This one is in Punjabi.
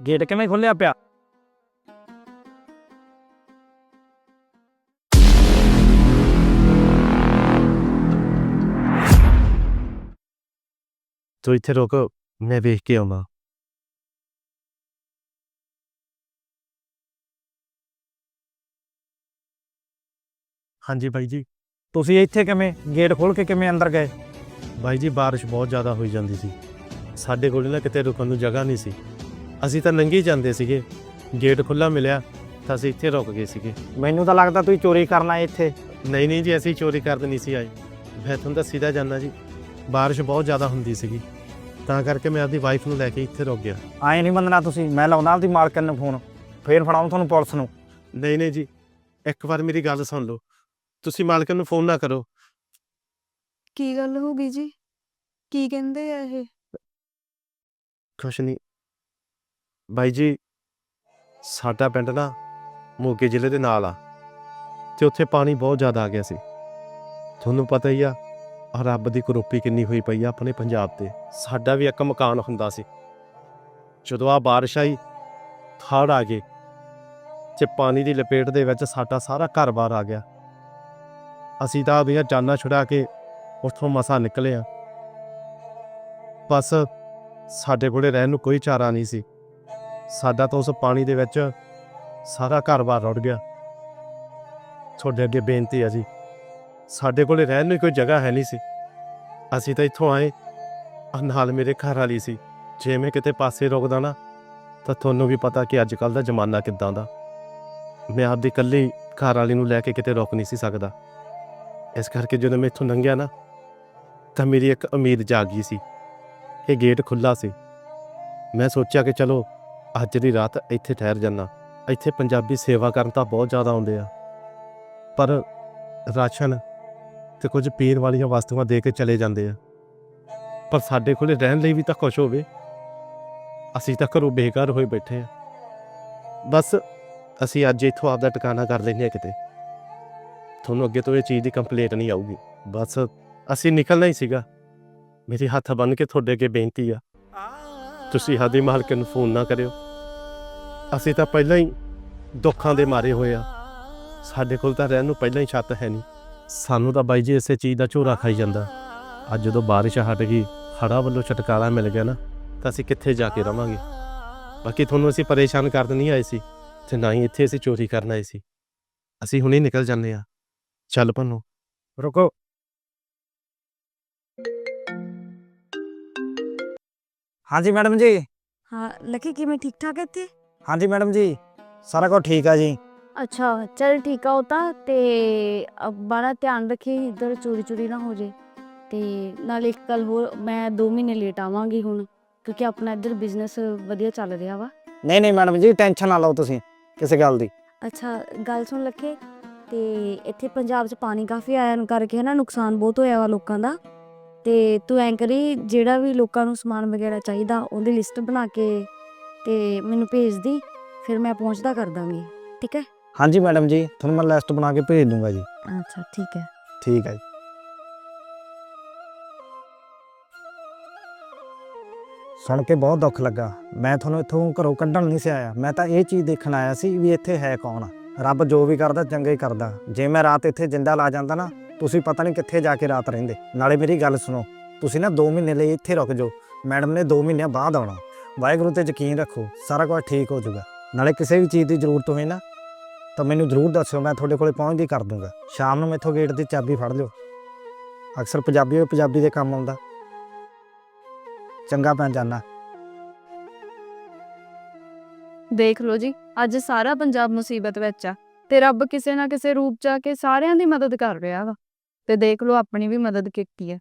ਗੇਟ ਕਿਵੇਂ ਖੁੱਲਿਆ ਪਿਆ? ਤੂੰ ਇੱਥੇ ਰੁਕ ਮੈਂ ਵੇਖ ਕੇ ਆਉਂਦਾ ਹਾਂਜੀ ਬਾਈ ਜੀ। ਤੁਸੀਂ ਇੱਥੇ ਕਿਵੇਂ ਗੇਟ ਖੋਲ ਕੇ ਕਿਵੇਂ ਅੰਦਰ ਗਏ? ਬਾਈ ਜੀ ਬਾਰਿਸ਼ ਬਹੁਤ ਜ਼ਿਆਦਾ ਹੋਈ ਜਾਂਦੀ ਸੀ। ਸਾਡੇ ਕੋਲ ਨਾ ਕਿਤੇ ਰੁਕਣ ਨੂੰ ਜਗ੍ਹਾ ਨਹੀਂ ਸੀ। ਅਸੀਂ ਤਾਂ ਲੰਘੀ ਜਾਂਦੇ ਸੀਗੇ। ਗੇਟ ਖੁੱਲਾ ਮਿਲਿਆ ਤਾਂ ਅਸੀਂ ਇੱਥੇ ਰੁਕ ਗਏ ਸੀਗੇ। ਮੈਨੂੰ ਤਾਂ ਲੱਗਦਾ ਤੁਸੀਂ ਚੋਰੀ ਕਰਨ ਆਏ ਇੱਥੇ। ਨਹੀਂ ਨਹੀਂ ਜੀ ਅਸੀਂ ਚੋਰੀ ਕਰਨ ਨਹੀਂ ਸੀ ਆਏ। ਮੈਂ ਤੁਹਾਨੂੰ ਤਾਂ ਸਿੱਧਾ ਜਾਣਾ ਜੀ ਬਾਰਿਸ਼ ਬਹੁਤ ਜ਼ਿਆਦਾ ਹੁੰਦੀ ਸੀਗੀ। ਤਾਂ ਕਰਕੇ ਮੈਂ ਆਪਦੀ ਵਾਈਫ ਨੂੰ ਲੈ ਕੇ ਇੱਥੇ ਰੁਕ ਗਿਆ। ਆਏ ਨਹੀਂ ਮੰਨਣਾ ਤੁਸੀਂ ਮੈਂ ਲਾਉਣਾ ਆਪਦੀ ਮਾਲਕਨ ਨੂੰ ਫੋਨ ਫੇਰ ਫੜਾਉਂ ਤੁਹਾਨੂੰ ਪੁਲਿਸ ਨੂੰ। ਨਹੀਂ ਨਹੀਂ ਜੀ ਇੱਕ ਵਾਰ ਮੇਰੀ ਗੱਲ ਸੁਣ ਲਓ। ਤੁਸੀਂ ਮਾਲਕ ਨੂੰ ਫੋਨ ਨਾ ਕਰੋ। ਕੀ ਗੱਲ ਹੋ ਗਈ ਜੀ? ਕੀ ਕਹਿੰਦੇ ਆ ਇਹ? ਕੁਛ ਨਹੀਂ। ਬਾਈ ਜੀ, ਸਾਡਾ ਪਿੰਡ ਨਾ ਮੋਗੇ ਜ਼ਿਲ੍ਹੇ ਦੇ ਨਾਲ ਆ ਤੇ ਉੱਥੇ ਪਾਣੀ ਬਹੁਤ ਜ਼ਿਆਦਾ ਆ ਗਿਆ ਸੀ। ਤੁਹਾਨੂੰ ਪਤਾ ਹੀ ਆ, ਆਹ ਰੱਬ ਦੀ ਕਰੋਪੀ ਕਿੰਨੀ ਹੋਈ ਪਈ ਆ ਆਪਣੇ ਪੰਜਾਬ ਤੇ। ਸਾਡਾ ਵੀ ਇੱਕ ਮਕਾਨ ਹੁੰਦਾ ਸੀ। ਜਦੋਂ ਆ ਬਾਰਿਸ਼ ਆਈ ਹੜ੍ਹ ਆ ਗਏ ਤੇ ਪਾਣੀ ਦੀ ਲਪੇਟ ਦੇ ਵਿੱਚ ਸਾਡਾ ਸਾਰਾ ਘਰ-ਬਾਰ ਆ ਗਿਆ। ਅਸੀਂ ਤਾਂ ਵੀ ਜਾਨਾਂ ਛੁਡਾ ਕੇ ਉੱਥੋਂ ਮਸਾ ਨਿਕਲੇ ਆ। ਬਸ ਸਾਡੇ ਕੋਲੇ ਰਹਿਣ ਨੂੰ ਕੋਈ ਚਾਰਾ ਨਹੀਂ ਸੀ। ਸਾਡਾ ਤਾਂ ਉਸ ਪਾਣੀ ਦੇ ਵਿੱਚ ਸਾਰਾ ਘਰ-ਬਾਰ ਰੁੜ ਗਿਆ। ਤੁਹਾਡੇ ਅੱਗੇ ਬੇਨਤੀ ਹੈ ਜੀ, ਸਾਡੇ ਕੋਲੇ ਰਹਿਣ ਨੂੰ ਕੋਈ ਜਗ੍ਹਾ ਹੈ ਨਹੀਂ ਸੀ। ਅਸੀਂ ਤਾਂ ਇੱਥੋਂ ਆਏ, ਆਹ ਨਾਲ ਮੇਰੇ ਘਰ ਵਾਲੀ ਸੀ। ਜੇ ਮੈਂ ਕਿਤੇ ਪਾਸੇ ਰੁਕਦਾ ਨਾ, ਤਾਂ ਤੁਹਾਨੂੰ ਵੀ ਪਤਾ ਕਿ ਅੱਜ ਕੱਲ ਦਾ ਜ਼ਮਾਨਾ ਕਿੱਦਾਂ ਦਾ। ਮੈਂ ਆਪਦੀ ਇਕੱਲੀ ਘਰ ਵਾਲੀ ਨੂੰ ਲੈ ਕੇ ਕਿਤੇ ਰੁਕ ਨਹੀਂ ਸੀ ਸਕਦਾ। ਇਸ ਕਰਕੇ ਜਦੋਂ ਮੈਂ ਇੱਥੋਂ ਲੰਘਿਆ ਨਾ, ਤਾਂ ਮੇਰੀ ਇੱਕ ਉਮੀਦ ਜਾਗੀ ਸੀ। ਇਹ ਗੇਟ ਖੁੱਲਾ ਸੀ। ਮੈਂ ਸੋਚਿਆ ਕਿ ਚਲੋ ਅੱਜ ਦੀ ਰਾਤ ਇੱਥੇ ਠਹਿਰ ਜਾਣਾ ਇੱਥੇ ਪੰਜਾਬੀ ਸੇਵਾ ਕਰਨ ਤਾਂ ਬਹੁਤ ਜ਼ਿਆਦਾ ਆਉਂਦੇ ਆ। ਪਰ ਰਾਸ਼ਨ ਤੇ ਕੁਝ ਪੀਣ ਵਾਲੀਆਂ ਵਸਤੂਆਂ ਦੇ ਕੇ ਚਲੇ ਜਾਂਦੇ ਆ। ਪਰ ਸਾਡੇ ਕੋਲੇ ਰਹਿਣ ਲਈ ਵੀ ਤਾਂ ਕੁਝ ਹੋਵੇ। ਅਸੀਂ ਤਾਂ ਘਰੋਂ ਬੇਘਰ ਹੋਏ ਬੈਠੇ ਆ। ਬਸ ਅਸੀਂ ਅੱਜ ਇੱਥੋਂ ਆਪਦਾ ਟਿਕਾਣਾ ਕਰ ਲੈਂਦੇ ਆ ਕਿਤੇ। ਤੁਹਾਨੂੰ ਅੱਗੇ ਤੋਂ ਇਹ ਚੀਜ਼ ਦੀ ਕੰਪਲੇਂਟ ਨਹੀਂ ਆਊਗੀ। ਬਸ ਅਸੀਂ ਨਿਕਲਣਾ ਹੀ ਸੀਗਾ। ਮੇਰੇ ਹੱਥ ਬੰਨ ਕੇ ਤੁਹਾਡੇ ਅੱਗੇ ਬੇਨਤੀ ਆ। ਤੁਸੀਂ ਸਾਡੀ ਮਾਲਕ ਨੂੰ ਫੋਨ ਨਾ ਕਰਿਓ। ਅਸੀਂ ਤਾਂ ਪਹਿਲਾਂ ਹੀ ਦੁੱਖਾਂ ਦੇ ਮਾਰੇ ਹੋਏ ਆ। ਸਾਡੇ ਕੋਲ ਤਾਂ ਰਹਿਣ ਨੂੰ ਪਹਿਲਾਂ ਹੀ ਛੱਤ ਹੈ ਨਹੀਂ। ਸਾਨੂੰ ਤਾਂ ਬਾਈ ਜੀ ਇਸੇ ਚੀਜ਼ ਦਾ ਝੋਰਾ ਖਾਈ ਜਾਂਦਾ। ਅੱਜ ਜਦੋਂ ਬਾਰਿਸ਼ ਹਟ ਗਈ ਹੜਾ ਵੱਲੋਂ ਛਟਕਾਰਾ ਮਿਲ ਗਿਆ ਨਾ, ਤਾਂ ਅਸੀਂ ਕਿੱਥੇ ਜਾ ਕੇ ਰਵਾਂਗੇ? ਬਾਕੀ ਤੁਹਾਨੂੰ ਅਸੀਂ ਪਰੇਸ਼ਾਨ ਕਰਨ ਨਹੀਂ ਆਏ ਸੀ, ਤੇ ਨਾ ਹੀ ਇੱਥੇ ਅਸੀਂ ਚੋਰੀ ਕਰਨ ਆਏ ਸੀ। ਅਸੀਂ ਹੁਣੇ ਨਿਕਲ ਜਾਂਦੇ ਆ ਚੱਲ ਪੰਨੂ। ਰੁਕੋ। ਹਾਂਜੀ ਮੈਡਮ ਜੀ। ਹਾਂ ਲੱਕੀ ਕਿਵੇਂ ਠੀਕ ਠਾਕ ਹੈ ਇੱਥੇ? ਹਾਂਜੀ ਮੈਡਮ ਜੀ ਸਾਰਾ ਕੁਝ ਠੀਕ ਆ ਜੀ। ਅੱਛਾ ਚਲ ਠੀਕ ਆ ਉਹ ਤਾਂ ਤੇ ਬੜਾ ਧਿਆਨ ਰੱਖੀ ਇੱਧਰ ਚੋਰੀ ਚੋਰੀ ਨਾ ਹੋ ਜੇ। ਤੇ ਨਾਲ ਇੱਕ ਗੱਲ ਹੋਰ ਮੈਂ 2 ਮਹੀਨੇ ਲੇਟ ਆਵਾਂਗੀ ਹੁਣ ਕਿਉਂਕਿ ਆਪਣਾ ਇੱਧਰ ਬਿਜ਼ਨਸ ਵਧੀਆ ਚੱਲ ਰਿਹਾ ਵਾ। ਨਹੀਂ ਨਹੀਂ ਮੈਡਮ ਜੀ ਟੈਨਸ਼ਨ ਨਾ ਲਓ ਤੁਸੀਂ ਕਿਸੇ ਗੱਲ ਦੀ। ਅੱਛਾ ਗੱਲ ਸੁਣ ਲੱਕੇ ਤੇ ਇੱਥੇ ਪੰਜਾਬ 'ਚ ਪਾਣੀ ਕਾਫੀ ਆਇਆ ਕਰਕੇ ਨਾ ਨੁਕਸਾਨ ਬਹੁਤ ਹੋਇਆ ਵਾ ਲੋਕਾਂ ਦਾ। ਤੇ ਤੂੰ ਐਂ ਕਰੀ ਜਿਹੜਾ ਵੀ ਲੋਕਾਂ ਨੂੰ ਸਮਾਨ ਵਗੈਰਾ ਚਾਹੀਦਾ ਉਹਦੀ ਲਿਸਟ ਬਣਾ ਕੇ ਤੇ ਮੈਨੂੰ ਭੇਜ ਦੀ ਫਿਰ ਮੈਂ ਪਹੁੰਚਦਾ ਕਰ ਦਾਂਗੀ ਠੀਕ ਹੈ? ਹਾਂਜੀ ਮੈਡਮ ਜੀ ਤੁਹਾਨੂੰ ਮੈਂ ਲਿਸਟ ਬਣਾ ਕੇ ਭੇਜ ਦੂੰਗਾ ਜੀ। ਅੱਛਾ ਠੀਕ ਹੈ। ਠੀਕ ਹੈ ਜੀ। ਸੁਣ ਕੇ ਬਹੁਤ ਦੁੱਖ ਲੱਗਾ। ਮੈਂ ਤੁਹਾਨੂੰ ਇੱਥੋਂ ਘਰੋਂ ਕੱਢਣ ਨਹੀਂ ਸੀ ਆਇਆ। ਮੈਂ ਤਾਂ ਇਹ ਚੀਜ਼ ਦੇਖਣ ਆਇਆ ਸੀ ਵੀ ਇੱਥੇ ਹੈ ਕੌਣ? ਰੱਬ ਜੋ ਵੀ ਕਰਦਾ ਚੰਗਾ ਹੀ ਕਰਦਾ। ਜੇ ਮੈਂ ਰਾਤ ਇੱਥੇ ਜਿੰਦਾ ਲਾ ਜਾਂਦਾ ਨਾ ਤੁਸੀਂ ਪਤਾ ਨਹੀਂ ਕਿੱਥੇ ਜਾ ਕੇ ਰਾਤ ਰਹਿੰਦੇ। ਨਾਲੇ ਮੇਰੀ ਗੱਲ ਸੁਣੋ, ਤੁਸੀਂ ਨਾ 2 ਮਹੀਨੇ ਲਈ ਇੱਥੇ ਰੁਕ ਜਾਓ। ਮੈਡਮ ਨੇ 2 ਮਹੀਨਿਆਂ ਬਾਅਦ ਆਉਣਾ। ਵਾਹਿਗੁਰੂ ਤੇ ਯਕੀਨ ਰੱਖੋ, ਸਾਰਾ ਕੁਝ ਠੀਕ ਹੋ ਜਾਊਗਾ। ਨਾਲੇ ਕਿਸੇ ਵੀ ਚੀਜ਼ ਦੀ ਜ਼ਰੂਰਤ ਹੋਵੇ ਨਾ, ਤਾਂ ਮੈਨੂੰ ਜ਼ਰੂਰ ਦੱਸਿਓ, ਮੈਂ ਤੁਹਾਡੇ ਕੋਲੇ ਪਹੁੰਚਦੀ ਕਰ ਦੂੰਗਾ। ਸ਼ਾਮ ਨੂੰ ਮੈਥੋਂ ਗੇਟ ਦੀ ਚਾਬੀ ਫੜ ਲਿਓ। ਅਕਸਰ ਪੰਜਾਬੀ ਹੋਏ ਪੰਜਾਬੀ ਦੇ ਕੰਮ ਆਉਂਦਾ। ਚੰਗਾ ਪੈਣ ਜਾਣਾ ਦੇਖ ਲਓ ਜੀ, ਅੱਜ ਸਾਰਾ ਪੰਜਾਬ ਮੁਸੀਬਤ ਵਿੱਚ ਆ ਤੇ ਰੱਬ ਕਿਸੇ ਨਾ ਕਿਸੇ ਰੂਪ ਚ ਆ ਕੇ ਸਾਰਿਆਂ ਦੀ ਮਦਦ ਕਰ ਰਿਹਾ ਵਾ। ਤੇ ਦੇਖ ਲਓ ਆਪਣੀ ਵੀ ਮਦਦ ਕੀਤੀ ਹੈ।